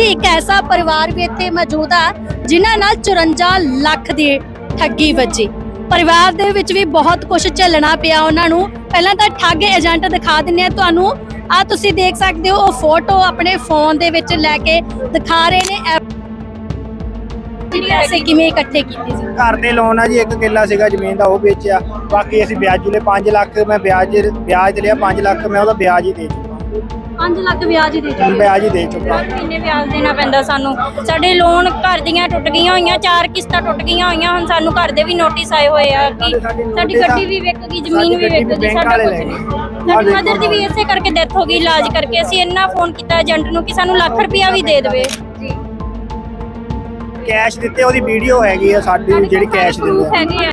ਸੀ ਇੱਕ ਐਸਾ ਪਰਿਵਾਰ ਵੀ ਇੱਥੇ ਮੌਜੂਦ ਆ, ਜਿਨ੍ਹਾਂ ਨਾਲ 54 ਲੱਖ ਦੀ ਠੱਗੀ ਵੱਜੀ। ਪਰਿਵਾਰ ਦੇ ਵਿੱਚ ਵੀ ਬਹੁਤ ਕੁਝ ਝੱਲਣਾ ਪਿਆ ਉਹਨਾਂ ਨੂੰ। ਪਹਿਲਾਂ ਤਾਂ ਠੱਗ ਏਜੰਟ ਦਿਖਾ ਦਿੰਨੇ ਆ ਤੁਹਾਨੂੰ। ਆ ਤੁਸੀਂ ਦੇਖ ਸਕਦੇ ਹੋ, ਉਹ ਫੋਟੋ ਆਪਣੇ ਫੋਨ ਦੇ ਵਿੱਚ ਲੈ ਕੇ ਦਿਖਾ ਰਹੇ ਨੇ। ਪੈਸੇ ਕਿਵੇਂ ਇਕੱਠੇ ਕੀਤੇ ਸੀ? ਘਰ ਦੇ ਲੋਨ ਆ ਜੀ, ਇੱਕ ਕਿੱਲਾ ਸੀਗਾ ਜ਼ਮੀਨ ਦਾ, ਉਹ ਵੇਚਿਆ। ਬਾਕੀ ਅਸੀਂ ਵਿਆਜ ਜੁਲੇ 5 ਲੱਖ, ਮੈਂ ਵਿਆਜ ਵਿਆਜ ਤੇ ਲਿਆ 5 ਲੱਖ, ਮੈਂ ਉਹਦਾ ਵਿਆਜ ਹੀ ਦੇ ਚੁੱਕਾ 5 ਲੱਖ ਵਿਆਜ ਹੀ ਦੇ ਹੁਣ ਵਿਆਜ ਹੀ ਦੇ ਚੁੱਕਾ। ਮਹੀਨੇ ਵਿਆਜ ਦੇਣਾ ਪੈਂਦਾ ਸਾਨੂੰ। ਸਾਡੇ ਲੋਨ ਘਰ ਦੀਆਂ ਟੁੱਟ ਗਈਆਂ ਹੋਈਆਂ ਚਾਰ ਕਿਸ਼ਤਾਂ ਟੁੱਟ ਗਈਆਂ ਹੋਈਆਂ ਹੁਣ ਸਾਨੂੰ ਘਰ ਦੇ ਵੀ ਨੋਟਿਸ ਆਏ ਹੋਏ ਆ ਕਿ ਸਾਡੀ ਗੱਡੀ। ਵੀ ਵਿਕ ਗਈ ਜ਼ਮੀਨ ਵੀ ਵਿਕ ਗਈ ਸਾਡਾ ਕੁਝ ਨਹੀਂ। ਸਾਡੀ ਮਦਰ ਦੀ ਵੀ ਇਸੇ ਕਰਕੇ ਡੈਥ ਹੋ ਗਈ ਇਲਾਜ ਕਰਕੇ ਅਸੀਂ ਇੰਨਾ ਫੋਨ ਕੀਤਾ ਏਜੰਟ ਨੂੰ ਕਿ ਸਾਨੂੰ ਲੱਖ ਰੁਪਇਆ ਵੀ ਦੇ ਦੇਵੇ। ਕੈਸ਼ ਦਿੱਤੇ ਉਹਦੀ ਵੀਡੀਓ ਹੈਗੀ ਆ ਸਾਡੀ ਜਿਹੜੀ ਕੈਸ਼ ਦਿੰਦੇ ਆ। ਹੈਗੇ ਆ।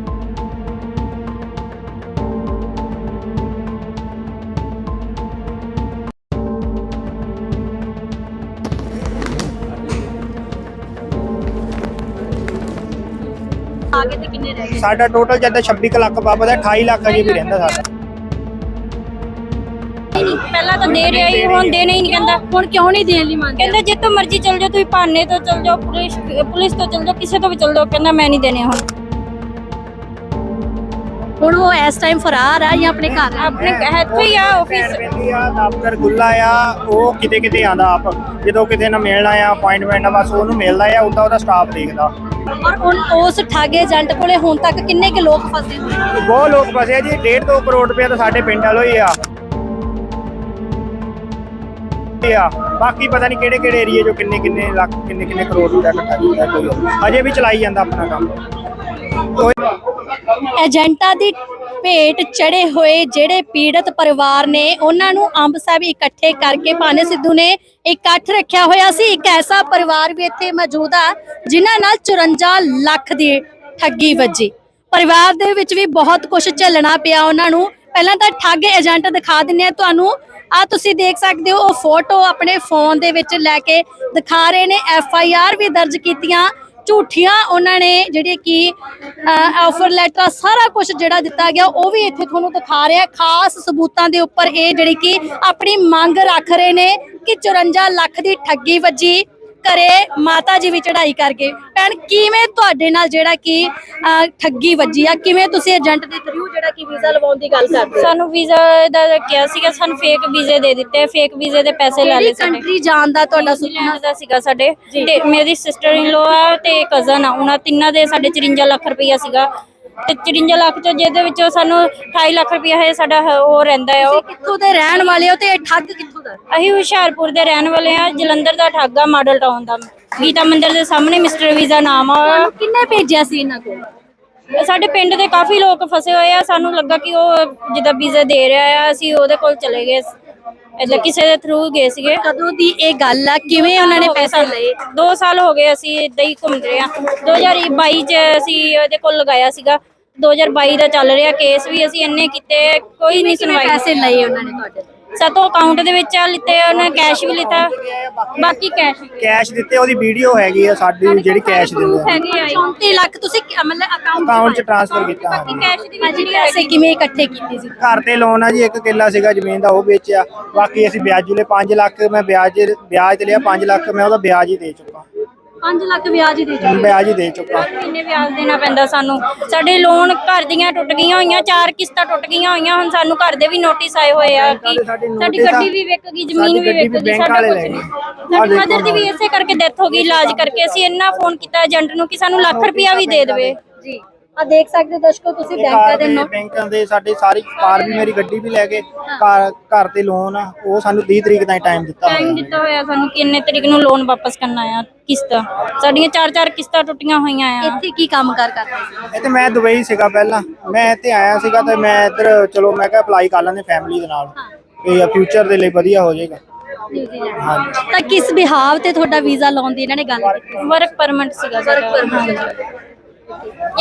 ਆਗੇ ਤੇ ਕਿੰਨੇ ਰਹਿ ਗਏ? ਸਾਡਾ ਟੋਟਲ ਜਦ 26 ਕੁ ਲੱਖ ਬਾਬਾ ਦਾ 28 ਲੱਖ ਅਜੇ ਵੀ ਰਹਿੰਦਾ ਸਾਡਾ। ਪਹਿਲਾਂ ਤਾਂ ਦੇ ਰਿਹਾ ਹੀ ਹੁਣ ਦੇਣਾ ਹੀ ਨਹੀਂ ਕਹਿੰਦਾ। ਹੁਣ ਕਿਉਂ ਨਹੀਂ ਦੇਣ ਲਈ ਮੰਗਦੇ ਕਹਿੰਦਾ ਜਿੱਥੋਂ ਮਰਜ਼ੀ ਚਲ ਜਾਓ ਤੁਸੀਂ ਭਾਨੇ ਤੋਂ ਚਲ ਜਾਓ ਪੁਲਿਸ ਪੁਲਿਸ ਤੋਂ ਚਲ ਜਾਓ ਕਿਸੇ ਤੋਂ ਵੀ ਚਲ ਜਾਓ ਕਹਿੰਦਾ ਮੈਂ ਨਹੀਂ ਦੇਣੇ ਹੁਣ। ਹੁਣ ਉਹ ਇਸ ਟਾਈਮ ਫਰਾਰ ਆ ਜਾਂ ਆਪਣੇ ਘਰ? ਆਪਣੇ ਇੱਥੇ ਹੀ ਆ ਆਫਿਸ ਆ ਦਫ਼ਤਰ ਖੁੱਲਾ ਆ ਉਹ ਕਿਤੇ ਕਿਤੇ ਆਂਦਾ ਆਪ। ਜਦੋਂ ਕਿਤੇ ਨਾਲ ਮਿਲਣਾ ਆ ਅਪਾਇੰਟਮੈਂਟ ਆ ਬਸ ਉਹਨੂੰ ਮਿਲਦਾ ਆ ਉਦਾਂ ਉਹਦਾ ਸਟਾਫ ਦੇਖਦਾ। ਔਰ ਹੁਣ ਉਸ ਠੱਗੇ ਏਜੰਟ ਕੋਲੇ ਹੁਣ ਤੱਕ ਕਿੰਨੇ ਕੁ ਲੋਕ ਫਸੇ ਹੋਏ? ਨੇ? ਬਹੁਤ ਲੋਕ ਫਸੇ ਆ ਜੀ 1.5 2 ਕਰੋੜ ਰੁਪਏ ਤਾਂ ਸਾਡੇ ਪਿੰਡ ਵਾਲੋ ਹੀ ਆ। ਇਹ ਆ ਬਾਕੀ ਪਤਾ ਨਹੀਂ ਕਿਹੜੇ ਕਿਹੜੇ ਏਰੀਏ ਚੋਂ ਕਿੰਨੇ ਕਿੰਨੇ ਲੱਖ ਕਿੰਨੇ ਕਿੰਨੇ ਕਰੋੜ ਰੁਪਏ ਇਕੱਠਾ ਕੀਤਾ ਕੋਈ। ਅਜੇ ਵੀ ਚਲਾਈ ਜਾਂਦਾ ਆਪਣਾ ਕੰਮ। ਕੋਈ ਏਜੰਟਾਂ ਦੀ ਭੇਟ ਚੜੇ ਹੋਏ ਜਿਹੜੇ ਪੀੜਤ ਪਰਿਵਾਰ ਨੇ, ਉਹਨਾਂ ਨੂੰ ਅੰਬ ਸਾਹਿਬ ਇਕੱਠੇ ਕਰਕੇ ਪਾਨੇ ਸਿੱਧੂ ਨੇ ਇਕੱਠ ਰੱਖਿਆ ਹੋਇਆ ਸੀ। ਇੱਕ ਐਸਾ ਪਰਿਵਾਰ ਵੀ ਇੱਥੇ ਮੌਜੂਦ ਆ, ਜਿਨ੍ਹਾਂ ਨਾਲ 54 ਲੱਖ ਦੀ ਠੱਗੀ ਵੱਜੀ। ਪਰਿਵਾਰ ਦੇ ਵਿੱਚ ਵੀ ਬਹੁਤ ਕੁਝ ਝੱਲਣਾ ਪਿਆ ਉਹਨਾਂ ਨੂੰ। ਪਹਿਲਾਂ ਤਾਂ ਠੱਗ ਏਜੰਟ ਦਿਖਾ ਦਿੰਨੇ ਆ ਤੁਹਾਨੂੰ। ਆ ਤੁਸੀਂ ਦੇਖ ਸਕਦੇ ਹੋ, ਉਹ ਫੋਟੋ ਆਪਣੇ ਫੋਨ ਦੇ ਵਿੱਚ ਲੈ ਕੇ ਦਿਖਾ ਰਹੇ ਨੇ। ਐਫ ਆਈ ਆਰ ਵੀ ਦਰਜ ਕੀਤੀਆਂ। ਝੂਠੀਆਂ ਉਹਨਾਂ ਨੇ ਜਿਹੜੇ ਕਿ ਆਫਰ ਲੈਟਰ ਸਾਰਾ ਕੁਝ ਜਿਹੜਾ ਦਿੱਤਾ ਗਿਆ, ਉਹ ਵੀ ਇੱਥੇ ਤੁਹਾਨੂੰ ਦਿਖਾ ਰਿਹਾ ਖਾਸ ਸਬੂਤਾਂ ਦੇ ਉੱਪਰ ਇਹ ਜਿਹੜੀ ਕਿ ਆਪਣੀ ਮੰਗ ਰੱਖ ਰਹੇ ਨੇ ਕਿ 54 ਲੱਖ ਦੀ ਠੱਗੀ ਵੱਜੀ। ਘਰੇ ਮਾਤਾ ਜੀ ਵੀ ਚੜਾਈ ਕਰਕੇ। ਭੈਣ ਕਿਵੇਂ ਤੁਹਾਡੇ ਨਾਲ ਜਿਹੜਾ ਕਿ ਅਹ, ਠੱਗੀ ਵੱਜੀ ਆ? ਕਿਵੇਂ ਤੁਸੀਂ ਏਜੰਟ ਦੇ ਥਰੂ ਜਿਹੜਾ ਕਿ ਵੀਜ਼ਾ ਲਵਾਉਣ ਦੀ ਗੱਲ ਕਰਦੇ ਹੋ? ਸਾਨੂੰ ਵੀਜ਼ਾ ਦਾ ਕਿਹਾ ਸੀਗਾ ਸਾਨੂੰ ਫੇਕ ਵੀਜ਼ੇ ਦੇ ਦਿੱਤੇ। ਫੇਕ ਵੀਜ਼ੇ ਦੇ ਪੈਸੇ ਲੈ ਲਏ ਕਿਹੜੀ ਸਾਡੇ। ਕੰਟਰੀ ਜਾਣ ਦਾ ਤੁਹਾਡਾ ਸੁਪਨਾ? ਨਿਊਜ਼ੀਲੈਂਡ ਦਾ ਸੀਗਾ ਸਾਡੇ। ਤੇ ਮੇਰੀ ਸਿਸਟਰ ਇਨ ਲੋ ਆ ਤੇ ਕਜ਼ਨ ਆ। ਉਹਨਾਂ ਤਿੰਨਾਂ ਦੇ ਸਾਡੇ 54 ਲੱਖ ਰੁਪਈਆ ਸੀਗਾ। ਤੇ 54 ਲੱਖ ਚੋਂ ਜਿਹਦੇ ਵਿੱਚੋਂ ਸਾਨੂੰ 28 ਲੱਖ ਰੁਪਈਆ ਹੈ ਸਾਡਾ ਹ- ਉਹ ਰਹਿੰਦਾ ਹੈ ਉਹ ਕਿੱਥੋਂ ਦੇ ਰਹਿਣ ਵਾਲੇ ਹੋ ਤੇ ਇਹ ਠੱਗ ਕਿੱਥੋਂ ਦਾ? ਅਸੀਂ ਹੁਸ਼ਿਆਰਪੁਰ ਦੇ ਰਹਿਣ ਵਾਲੇ ਆ ਜਲੰਧਰ ਦਾ ਠਾਗਾ ਮਾਡਲ ਟਾਊਨ ਦਾ। ਗੀਤਾ ਮੰਦਿਰ ਦੇ ਸਾਹਮਣੇ ਮਿਸਟਰ ਵੀਜ਼ਾ ਨਾਮ ਆ। ਕਿੰਨੇ ਭੇਜਿਆ ਸੀ ਇਹਨਾਂ ਕੋਲ? ਸਾਡੇ ਪਿੰਡ ਦੇ ਕਾਫੀ ਲੋਕ ਫਸੇ ਹੋਏ ਆ ਸਾਨੂੰ ਲੱਗਾ ਕਿ ਉਹ ਜਿੱਦਾਂ ਵੀਜ਼ਾ ਦੇ ਰਿਹਾ ਆ ਅਸੀਂ ਉਹਦੇ ਕੋਲ ਚਲੇ ਗਏ। ਏਦਾਂ ਕਿਸੇ ਦੇ ਥਰੂ ਗਏ ਸੀਗੇ। ਕਦੋਂ ਦੀ ਇਹ ਗੱਲ ਆ? ਕਿਵੇਂ ਉਹਨਾਂ ਨੇ ਪੈਸੇ ਲਏ? 2 ਸਾਲ ਹੋ ਗਏ ਅਸੀਂ ਇਦਾਂ ਹੀ ਘੁੰਮਦੇ ਆ। 2022 ਚ ਅਸੀਂ ਉਹਦੇ ਕੋਲ ਲਗਾਇਆ ਸੀਗਾ। 2022 ਦਾ ਚੱਲ ਰਿਹਾ ਕੇਸ ਵੀ ਅਸੀਂ ਇੰਨੇ ਕੀਤੇ ਕੋਈ ਨਹੀਂ ਸੁਣਵਾਈ। ਪੈਸੇ ਲਏ ਉਹਨਾਂ ਨੇ ਤੁਹਾਡੇ ਤੋਂ? ਸਤੋਂ ਅਕਾਊਂਟ ਦੇ ਵਿੱਚ ਆ ਲਿੱਤੇ ਉਹਨੇ ਕੈਸ਼ ਵੀ ਲਿੱਤਾ। ਬਾਕੀ ਕੈਸ਼ ਕੈਸ਼ ਦਿੱਤੇ ਉਹਦੀ ਵੀਡੀਓ ਹੈਗੀ ਆ ਸਾਡੀ ਜਿਹੜੀ ਕੈਸ਼ ਦਿੰਦੇ ਆ। ਹੈਗੇ ਆ 34 ਲੱਖ ਤੁਸੀਂ ਕਿ- ਮਤਲਬ ਅਕਾਊਂਟ ਅਕਾਊਂਟ 'ਚ ਟ੍ਰਾਂਸਫਰ ਕੀਤਾ ਬਾਕੀ ਹਾਂਜੀ। ਕੈਸ਼ ਦੀ ਜਿਹੜੀ ਪੈਸੇ ਕਿਵੇਂ ਇਕੱਠੇ ਕੀਤੇ ਸੀ? ਘਰ ਤੇ ਲੋਨ ਆ ਜੀ ਇੱਕ ਕਿੱਲਾ ਸੀਗਾ ਜ਼ਮੀਨ ਦਾ ਉਹ ਵੇਚਿਆ। ਬਾਕੀ ਅਸੀਂ ਵਿਆਜ ਜੁਲੇ 5 ਲੱਖ ਮੈਂ ਵਿਆਜ ਵਿਆਜ ਤੇ ਲਿਆ 5 ਲੱਖ ਮੈਂ ਉਹਦਾ ਵਿਆਜ ਹੀ ਦੇ ਚੁੱਕਾ। 5 ਲੱਖ ਵਿਆਜ ਹੀ ਦੇ ਹੁਣ ਵਿਆਜ ਹੀ ਦੇ ਚੁੱਕਾ। ਮਹੀਨੇ ਵਿਆਜ ਦੇਣਾ ਪੈਂਦਾ ਸਾਨੂੰ? ਸਾਡੇ ਲੋਨ ਘਰ ਦੀਆਂ ਟੁੱਟ ਗਈਆਂ ਹੋਈਆਂ ਚਾਰ ਕਿਸ਼ਤਾਂ ਟੁੱਟ ਗਈਆਂ ਹੋਈਆਂ ਹੁਣ ਸਾਨੂੰ ਘਰ ਦੇ ਵੀ ਨੋਟਿਸ ਆਏ ਹੋਏ ਆ ਕਿ ਸਾਡੀ। ਗੱਡੀ ਵੀ ਵਿਕ ਗਈ ਜ਼ਮੀਨ ਵੀ ਵਿਕ ਸਾਡਾ ਕੁਝ ਨਹੀਂ। ਸਾਡੀ ਮਦਰ ਦੀ ਵੀ ਇਸੇ ਕਰਕੇ ਡੈਥ ਹੋ ਗਈ ਇਲਾਜ ਕਰਕੇ। ਅਸੀਂ ਇੰਨਾ ਫੋਨ ਕੀਤਾ ਏਜੰਟ ਨੂੰ ਕਿ ਸਾਨੂੰ ਲੱਖ ਰੁਪਇਆ ਵੀ ਦੇ ਦੇਵੇ। ਆ ਦੇਖ ਸਕਦੇ ਹੋ ਦਰਸ਼ਕੋ ਤੁਸੀਂ ਬੈਂਕਾਂ ਦੇ ਦੇ ਨੋਟ ਬੈਂਕਾਂ ਦੇ ਸਾਡੇ ਸਾਰੀ ਕਾਰ ਵੀ ਮੇਰੀ ਗੱਡੀ ਵੀ ਲੈ ਕੇ ਘਰ ਘਰ ਤੇ ਲੋਨ ਆ ਉਹ ਸਾਨੂੰ 30 ਤਰੀਕ ਤਾਈਂ ਟਾਈਮ ਦਿੱਤਾ ਟਾਈਮ ਹੋਇਆ। ਦਿੱਤਾ ਹੋਇਆ ਸਾਨੂੰ ਕਿ ਇੰਨੇ ਤਰੀਕ ਨੂੰ ਲੋਨ ਵਾਪਸ ਕਰਨਾ ਆ ਕਿਸ਼ਤਾਂ। ਸਾਡੀਆਂ ਚਾਰ ਚਾਰ ਕਿਸ਼ਤਾਂ ਟੁੱਟੀਆਂ ਹੋਈਆਂ ਆ। ਇੱਥੇ ਕੀ ਕੰਮ ਕਰ ਕਰਦੇ ਸੀ? ਇਹ ਤੇ ਮੈਂ ਦੁਬਈ ਸੀਗਾ ਪਹਿਲਾਂ। ਮੈਂ ਇੱਥੇ ਆਇਆ ਸੀਗਾ ਤੇ ਮੈਂ ਇੱਧਰ ਚਲੋ ਮੈਂ ਕਿਹਾ ਅਪਲਾਈ ਕਰ ਲੈਂਦੇ ਫੈਮਿਲੀ ਦੇ ਨਾਲ। ਤੇ ਫਿਊਚਰ ਦੇ ਲਈ ਵਧੀਆ ਹੋ ਜਾਏਗਾ। ਤਾਂ ਕਿਸ ਬਿਹਾਵ ਤੇ ਤੁਹਾਡਾ ਵੀਜ਼ਾ ਲਾਉਣ ਦੀ ਇਹਨਾਂ ਨੇ ਗੱਲ ਕੀਤੀ ਵਰਕ ਪਰਮਿਟ ਸੀਗਾ ਸਾਡਾ ਹਾਂਜੀ।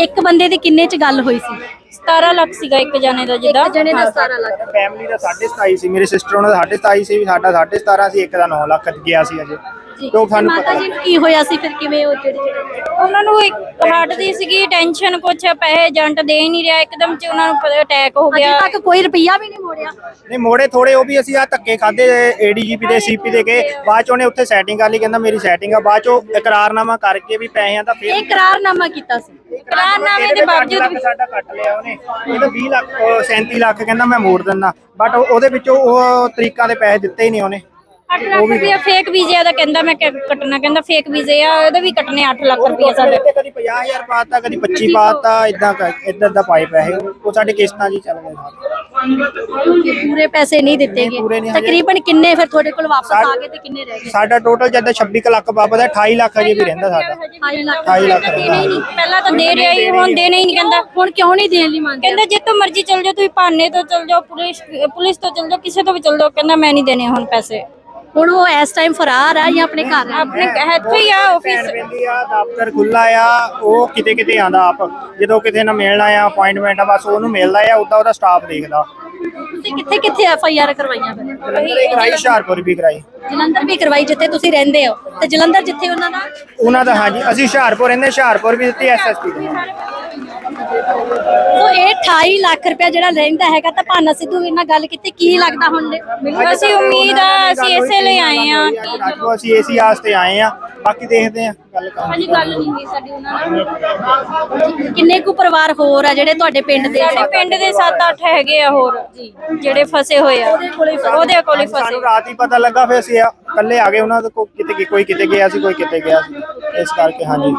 ਇੱਕ ਬੰਦੇ ਦੀ ਕਿੰਨੇ ਚ ਗੱਲ ਹੋਈ ਸੀ? 17 ਲੱਖ ਸੀਗਾ ਇੱਕ ਜਾਣੇ ਦਾ ਜਿੱਦਾਂ ਇੱਕ ਜਣੇ ਦਾ 17 ਲੱਖ। ਫੈਮਿਲੀ ਦਾ 27.5 ਸੀ ਮੇਰੇ ਸਿਸਟਰ ਉਹਨਾਂ ਦਾ 27.5 ਸੀ ਸਾਡਾ 17.5 ਸੀ ਇੱਕ ਦਾ 9 ਲੱਖ ਗਿਆ ਸੀ ਅਜੇ। ਤੇ ਉਹ ਸਾਨੂੰ ਮਾਤਾ ਪਤਾ ਜੀ ਨੂੰ ਕੀ ਹੋਇਆ ਸੀ ਫਿਰ? ਕਿਵੇਂ ਉਹ ਜਿਹੜੀ ਉਹਨਾਂ ਨੂੰ ਇੱਕ ਹਾਰਟ ਦੀ ਸੀਗੀ ਟੈਨਸ਼ਨ ਕੁਛ ਪੈਸੇ ਏਜੰਟ ਦੇ ਹੀ ਨਹੀਂ ਰਿਹਾ ਇੱਕਦਮ ਚ ਉਹਨਾਂ ਨੂੰ ਅਟੈਕ ਹੋ ਅਜੇ ਗਿਆ। ਤੱਕ ਕੋਈ ਰੁਪਈਆ ਵੀ ਨਹੀਂ ਮੋੜਿਆ। ਨਹੀਂ ਮੋੜੇ ਥੋੜੇ ਉਹ ਵੀ ਅਸੀਂ ਆ ਧੱਕੇ ਖਾਦੇ ਏਡੀਜੀਪੀ ਦੇ ਸੀਪੀ ਦੇ ਕੇ। ਬਾਅਦ ਚ ਉਹਨੇ ਉੱਥੇ ਸੈਟਿੰਗ ਕਰ ਲਈ ਕਹਿੰਦਾ ਮੇਰੀ ਸੈਟਿੰਗ ਆ। ਬਾਅਦ ਚ ਉਹ ਇਕਰਾਰਨਾਮਾ ਕਰਕੇ ਵੀ ਪੈਸਿਆਂ ਦਾ ਫਿਰ ਇਹ ਇਕਰਾਰਨਾਮਾ ਕੀਤਾ ਸੀ। ਇਕਰਾਰਨਾਮੇ ਦੇ ਬਾਵਜੂਦ ਲੱਖ ਸਾਡਾ ਕੱਟ ਲਿਆ ਉਹਨੇ। ਇਹਦਾ 20 ਲੱਖ ਉਹ 37 ਲੱਖ ਕਹਿੰਦਾ ਮੈਂ ਮੋੜ ਦਿੰਦਾ। ਬਟ ਉਹਦੇ ਵਿੱਚੋਂ ਉਹ ਤਰੀਕਾਂ ਦੇ ਪੈਸੇ ਦਿੱਤੇ ਹੀ ਨਹੀਂ ਉਹਨੇ। 8 ਲੱਖ ਰੁਪਇਆ ਫੇਕ ਵੀਜ਼ੇ ਦਾ ਕਹਿੰਦਾ ਮੈਂ ਕ- ਕੱਟਣਾ ਕਹਿੰਦਾ ਫੇਕ ਵੀਜ਼ੇ ਆ ਉਹਦੇ ਵੀ ਕੱਟਨੇ 8 ਲੱਖ ਰੁਪਇਆ ਸਾਡੇ। ਤੇ ਕਦੀ 50000 ਪਾਤਾ ਕਦੀ 25 ਪਾਤਾ ਇਦਾਂ ਇਦਾਂ ਦਾ ਪਾਏ ਪੈਸੇ। ਉਹ ਸਾਡੇ ਕਿਸ਼ਤਾਂ ਜੀ ਚੱਲ ਗਏ ਸਾਰੇ। ਪੂਰੇ ਪੈਸੇ ਨਹੀਂ ਦਿੱਤੇ ਨਹੀਂ, ਪੂਰੇ ਗਏ ਨਹੀਂ ਹਜੇ। ਤਕਰੀਬਨ ਕਿੰਨੇ ਫਿਰ ਤੁਹਾਡੇ ਕੋਲ ਵਾਪਸ ਸਾ- ਆ ਗਏ ਤੇ ਕਿੰਨੇ ਰਹਿ ਗਏ? ਸਾਡਾ ਟੋਟਲ ਜਦ 26 ਕੁ ਲੱਖ ਵਾਪਸ ਹੈ 28 ਲੱਖ ਅਜੇ ਵੀ ਰਹਿੰਦਾ ਸਾਡਾ। 28 ਲੱਖ 28 ਲੱਖ ਦੇਣੇ ਹੀ ਨਹੀਂ ਪਹਿਲਾਂ ਤਾਂ ਦੇ ਰਿਹਾ ਹੀ ਹੁਣ ਦੇਣੇ ਹੀ ਨਹੀਂ ਕਹਿੰਦਾ। ਹੁਣ ਕਿਉਂ ਨਹੀਂ ਦੇਣ ਲਈ ਮੰਗਦੇ ਕਹਿੰਦਾ ਜਿੱਥੋਂ ਮਰਜ਼ੀ ਚਲ ਭਾਨੇ ਤੋਂ ਚਲ ਪੁਲਿਸ ਪੁਲਿਸ ਤੋਂ ਚਲ ਜਾਓ ਕਿਸੇ ਤੋਂ ਵੀ ਚਲ ਜਾਓ ਕਹਿੰਦਾ ਮੈਂ ਨਹੀਂ ਦੇਣੇ ਹੁਣ ਪੈਸੇ। ਹੁਣ ਉਹ ਇਸ ਟਾਈਮ ਫਰਾਰ ਆ ਜਾਂ ਆਪਣੇ ਘਰ ਆ? ਆਪਣੇ ਇੱਥੇ ਹੀ ਆ ਆਫਿਸ ਭੈਣ ਪੈਂਦੀ ਆ ਦਫ਼ਤਰ ਖੁੱਲਾ ਆ ਉਹ ਕਿਤੇ ਕਿਤੇ ਆਂਦਾ ਆਪ। ਜਦੋਂ ਕਿਤੇ ਨਾ ਮਿਲਣਾ ਆ ਅਪਾਇੰਟਮੈਂਟ ਆ ਬਸ ਉਹਨੂੰ ਮਿਲਦਾ ਆ ਉਦਾਂ ਉਹਦਾ ਸਟਾਫ ਦੇਖਦਾ। ਤੁਸੀਂ ਕਿੱਥੇ ਕਿੱਥੇ ਐਫ ਆਈ ਆਰ ਕਰਵਾਈਆਂ ਫਿਰ? ਜਲੰਧਰ ਵੀ ਕਰਾਈ ਹੁਸ਼ਿਆਰਪੁਰ ਵੀ ਕਰਾਈ। ਜਲੰਧਰ ਵੀ ਕਰਵਾਈ ਜਿੱਥੇ ਤੁਸੀਂ ਰਹਿੰਦੇ ਹੋ। ਤੇ ਜਲੰਧਰ ਜਿੱਥੇ ਉਹਨਾਂ ਦਾ? ਉਹਨਾਂ ਦਾ ਹਾਂਜੀ ਅਸੀਂ ਹੁਸ਼ਿਆਰਪੁਰ ਰਹਿੰਦੇ ਹੁਸ਼ਿਆਰਪੁਰ ਵੀ ਦਿੱਤੀ ਐਸਐਸਪੀ ਦੀ ਸੋ ਇਹ 28 ਲੱਖ ਰੁਪਇਆ ਜਿਹੜਾ ਰਹਿੰਦਾ ਹੈਗਾ ਤਾਂ ਭਾਨਾ ਸਿੱਧੂ ਵੀਰ ਨਾਲ ਗੱਲ ਕੀਤੀ ਕੀ ਲੱਗਦਾ ਹੁਣ ਅਸੀਂ ਉਮੀਦ ਆ ਅਸੀਂ ਇਸੇ ਲਈ ਆਏ ਆ ਰਾਜੋ ਅਸੀਂ ਏਸੀ ਆਸਤੇ ਆਏ ਆ ਬਾਕੀ ਦੇਖਦੇ ਆ ਗੱਲ ਕਰਾਂਗੇ। ਹਾਂਜੀ ਗੱਲ ਨਹੀਂ ਹੋਈ ਸਾਡੀ ਉਹਨਾਂ ਨਾਲ। ਕਿੰਨੇ ਕੁ ਪਰਿਵਾਰ ਹੋਰ ਆ ਜਿਹੜੇ ਤੁਹਾਡੇ ਪਿੰਡ ਦੇ? ਸਾਡੇ ਪਿੰਡ ਦੇ 7-8 ਹੈਗੇ ਆ ਹੋਰ ਜਿਹੜੇ ਫਸੇ ਹੋਏ ਆ। ਉਹਦੇ ਕੋਲੇ ਫਸੇ। ਸਾਨੂੰ ਰਾਤ ਹੀ ਪਤਾ ਲੱਗਾ ਫਿਰ ਅਸੀਂ ਆ- ਇਕੱਲੇ ਆ ਗਏ ਉਹਨਾਂ ਦੇ ਕੋਲ ਕਿਤੇ ਕੋਈ ਕਿਤੇ ਗਿਆ ਸੀ ਕੋਈ ਕਿਤੇ ਗਿਆ ਸੀ ਇਸ ਕਰਕੇ ਹਾਂਜੀ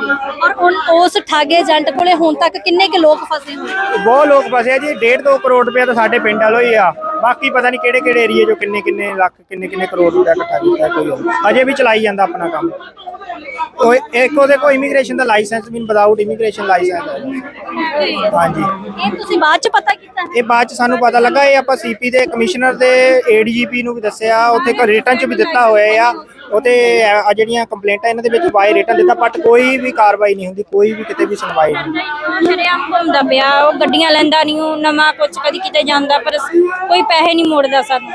ਔਰ ਹੁਣ ਉਸ ਠੱਗ ਏਜੰਟ ਕੋਲੇ ਹੁਣ ਤੱਕ ਕਿੰਨੇ ਕੁ ਲੋਕ ਫਸੇ ਹੋਏ? ਬਹੁਤ ਲੋਕ ਫਸੇ ਆ ਜੀ 1.5 2 ਕਰੋੜ ਰੁਪਏ ਤਾਂ ਸਾਡੇ ਪਿੰਡ ਵਾਲੋ ਹੀ ਆ ਬਾਕੀ ਪਤਾ ਨਹੀਂ ਕਿਹੜੇ ਕਿਹੜੇ ਏਰੀਏ ਚੋਂ ਕਿੰਨੇ ਕਿੰਨੇ ਲੱਖ ਕਿੰਨੇ ਕਿੰਨੇ ਕਰੋੜ ਰੁਪਏ ਇਕੱਠਾ ਕੀਤਾ ਕੋਈ ਹੋਰ। ਅਜੇ ਵੀ ਚਲਾਈ ਜਾਂਦਾ ਆਪਣਾ ਕੰਮ ਉਹ ਇੱਕ ਉਹਦੇ ਕੋਲ ਇਮੀਗ੍ਰੇਸ਼ਨ ਦਾ ਲਾਇਸੈਂਸ ਵੀ ਵਿਦਆਊਟ ਇਮੀਗ੍ਰੇਸ਼ਨ ਲਾਇਸੈਂਸ ਹੈ। ਹਾਂਜੀ। ਇਹ ਤੁਸੀਂ ਬਾਅਦ ਚ ਪਤਾ ਕੀਤਾ? ਇਹ ਬਾਅਦ ਚ ਸਾਨੂੰ ਪਤਾ ਲੱਗਾ ਇਹ ਆਪਾਂ ਸੀਪੀ ਦੇ ਕਮਿਸ਼ਨਰ ਦੇ ਏਡੀਜੀਪੀ ਨੂੰ ਵੀ ਦੱਸਿਆ ਉੱਥੇ ਰਿਟਰਨ ਚ ਵੀ ਦਿੱਤਾ ਹੋਇਆ ਆ। ਉਹਤੇ ਆ ਜਿਹੜੀਆਂ ਕੰਪਲੇਂਟਾਂ ਇਹਨਾਂ ਦੇ ਵਿੱਚ ਬਾਈ ਰਿਟਰਨ ਦਿੱਤਾ ਬਟ ਕੋਈ ਵੀ ਕਾਰਵਾਈ ਨਹੀਂ ਹੁੰਦੀ ਕੋਈ ਵੀ ਕਿਤੇ ਵੀ ਸੁਣਵਾਈ ਨਹੀਂ ਸ਼ਰੇਆਮ ਘੁੰਮਦਾ ਪਿਆ ਉਹ ਗੱਡੀਆਂ ਲੈਂਦਾ ਨਹੀਂ ਉਹ ਨਵਾਂ ਕੁਝ ਕਦੀ ਕਿਤੇ ਜਾਂਦਾ ਪਰ ਕੋਈ ਪੈਸੇ ਨਹੀਂ ਮੋੜਦਾ ਸਾਨੂੰ।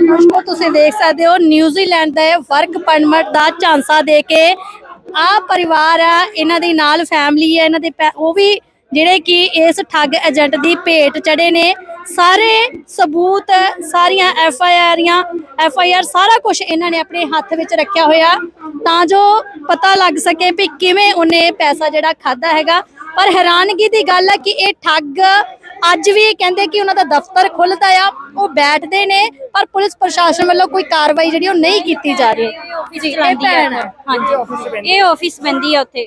ਦਰਸ਼ਕੋ ਤੁਸੀਂ ਦੇਖ ਸਕਦੇ ਹੋ ਨਿਊਜ਼ੀਲੈਂਡ ਦੇ ਵਰਕ ਪਰਮਿਟ ਦਾ ਝਾਂਸਾ ਦੇ ਕੇ ਆ ਪਰਿਵਾਰ ਆ ਇਹਨਾਂ ਦੇ ਨਾਲ ਫੈਮਿਲੀ ਹੈ ਇਹਨਾਂ ਦੇ ਪੈ- ਉਹ ਵੀ ਜਿਹੜੇ ਕਿ ਇਸ ਠੱਗ ਏਜੰਟ ਦੀ ਭੇਟ ਚੜੇ ਨੇ, ਸਾਰੇ ਸਬੂਤ, ਸਾਰੀਆਂ ਐਫ ਆਈ ਆਰੀਆਂ ਐਫ ਆਈ ਆਰ ਸਾਰਾ ਕੁਝ ਇਹਨਾਂ ਨੇ ਆਪਣੇ ਹੱਥ ਵਿੱਚ ਰੱਖਿਆ ਹੋਇਆ। ਤਾਂ ਜੋ ਪਤਾ ਲੱਗ ਸਕੇ ਵੀ ਕਿਵੇਂ ਉਹਨੇ ਪੈਸਾ ਜਿਹੜਾ ਖਾਦਾ ਹੈਗਾ। ਪਰ ਹੈਰਾਨਗੀ ਦੀ ਗੱਲ ਹੈ ਕਿ ਇਹ ਠੱਗ ਅੱਜ ਵੀ ਇਹ ਕਹਿੰਦੇ ਕਿ ਉਹਨਾਂ ਦਾ ਦਫ਼ਤਰ ਖੁੱਲਦਾ ਆ, ਉਹ ਬੈਠਦੇ ਨੇ, ਪਰ ਪੁਲਿਸ ਪ੍ਰਸ਼ਾਸਨ ਵੱਲੋਂ ਕੋਈ ਕਾਰਵਾਈ ਜਿਹੜੀ ਉਹ ਨਹੀਂ ਕੀਤੀ ਜਾ ਰਹੀ। ਆਫਿਸ ਜੀ, ਇਹ ਚਲਾਉਂਦੀ ਭੈਣ ਹੈ। ਹੈ। ਹਾਂਜੀ ਇਹ ਆਫਿਸ ਬੰਦੀ ਆ ਉੱਥੇ।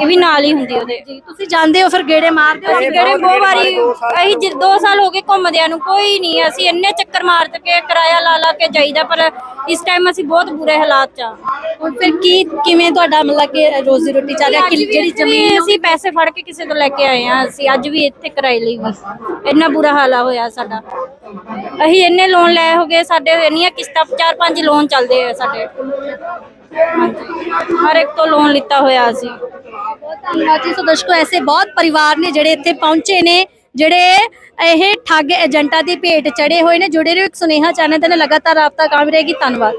ਇਹ ਵੀ ਨਾਲ ਹੀ ਹੁੰਦੀ ਉਹਦੇ। ਜੀ ਤੁਸੀਂ ਜਾਂਦੇ ਹੋ ਫਿਰ ਗੇੜੇ ਮਾਰਦੇ ਹੋ? ਅਸੀਂ ਕਿਹੜੇ ਬਹੁਤ ਵਾਰੀ ਅਸੀਂ ਜਿ 2 ਸਾਲ ਹੋ ਗਏ ਘੁੰਮਦਿਆਂ ਨੂੰ ਕੋਈ ਨਹੀਂ ਅਸੀਂ ਇੰਨੇ ਚੱਕਰ ਮਾਰ ਕੇ ਕਿਰਾਇਆ ਲਾ ਲਾ ਕੇ ਜਾਈਦਾ ਪਰ ਇਸ ਟਾਈਮ ਅਸੀਂ ਬਹੁਤ ਬੁਰੇ ਹਾਲਾਤ ਚ ਆ। ਹੁਣ ਫਿਰ ਕੀ ਕਿਵੇਂ ਤੁਹਾਡਾ ਮਤਲਬ ਕਿ ਰੋਜ਼ੀ ਰੋਟੀ ਚੱਲ ਰਿਹਾ? ਕਿ ਜਿਹੜੀ ਜ਼ਮੀਨ ਜ਼ਮੀਨ ਅਸੀਂ ਪੈਸੇ ਫੜ ਕੇ ਕਿਸੇ ਤੋਂ ਲੈ ਕੇ ਆਏ ਆ ਅਸੀਂ ਅੱਜ ਵੀ ਇੱਥੇ ਕਿਰਾਏ ਲਈ ਵੀ। ਇੰਨਾ ਬੁਰਾ ਹਾਲਾ ਹੋਇਆ ਸਾਡਾ। ਅਸੀਂ ਇੰਨੇ ਲੋਨ ਲਏ ਹੋਗੇ ਸਾਡੇ ਇੰਨੀਆਂ ਕਿਸ਼ਤਾਂ ਚਾਰ ਪੰਜ ਲੋਨ ਚੱਲਦੇ ਆ ਸਾਡੇ। ਹਰ ਇੱਕ ਤੋਂ ਲੋਨ ਲਿੱਤਾ ਹੋਇਆ ਸੀ। ਬਹੁਤ ਧੰਨਵਾਦ ਜੀ। ਸੋ ਦਰਸ਼ਕੋ, ਐਸੇ ਬਹੁਤ ਪਰਿਵਾਰ ਨੇ ਜਿਹੜੇ ਇੱਥੇ ਪਹੁੰਚੇ ਨੇ, ਜਿਹੜੇ ਇਹ ਠੱਗ ਏਜੰਟਾਂ ਦੀ ਭੇਟ ਚੜੇ ਹੋਏ ਨੇ, ਜੁੜੇ ਰਹੋ ਇੱਕ ਸੁਨੇਹਾ ਚੈਨਲ ਦੇ ਲਗਾਤਾਰ ਰਾਬਤਾ ਕਾਇਮ ਰਹੇਗੀ। ਧੰਨਵਾਦ।